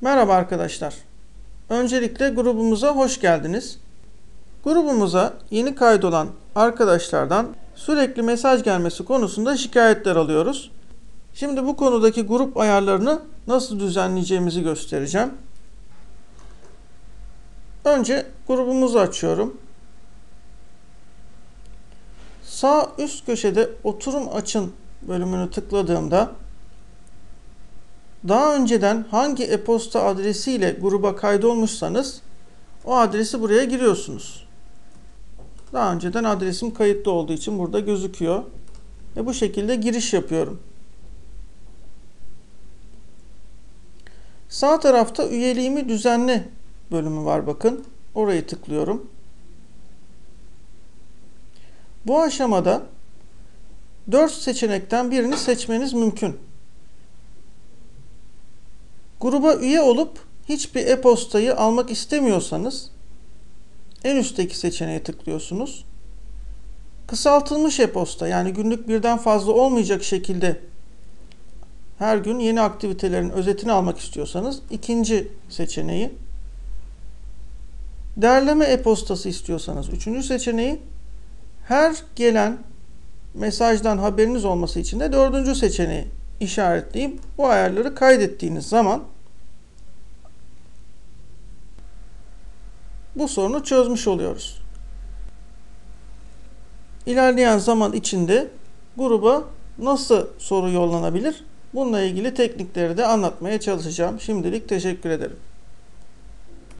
Merhaba arkadaşlar. Öncelikle grubumuza hoş geldiniz. Grubumuza yeni kaydolan arkadaşlardan sürekli mesaj gelmesi konusunda şikayetler alıyoruz. Şimdi bu konudaki grup ayarlarını nasıl düzenleyeceğimizi göstereceğim. Önce grubumuzu açıyorum. Sağ üst köşede oturum açın bölümünü tıkladığımda daha önceden hangi e-posta adresiyle gruba kaydolmuşsanız o adresi buraya giriyorsunuz. Daha önceden adresim kayıtlı olduğu için burada gözüküyor. Ve bu şekilde giriş yapıyorum. Sağ tarafta üyeliğimi düzenle bölümü var bakın. Orayı tıklıyorum. Bu aşamada 4 seçenekten birini seçmeniz mümkün. Gruba üye olup hiçbir e-postayı almak istemiyorsanız en üstteki seçeneğe tıklıyorsunuz. Kısaltılmış e-posta yani günlük birden fazla olmayacak şekilde her gün yeni aktivitelerin özetini almak istiyorsanız ikinci seçeneği. Derleme e-postası istiyorsanız üçüncü seçeneği. Her gelen mesajdan haberiniz olması için de dördüncü seçeneği işaretleyip bu ayarları kaydettiğiniz zaman bu sorunu çözmüş oluyoruz. İlerleyen zaman içinde gruba nasıl soru yollanabilir? Bununla ilgili teknikleri de anlatmaya çalışacağım. Şimdilik teşekkür ederim.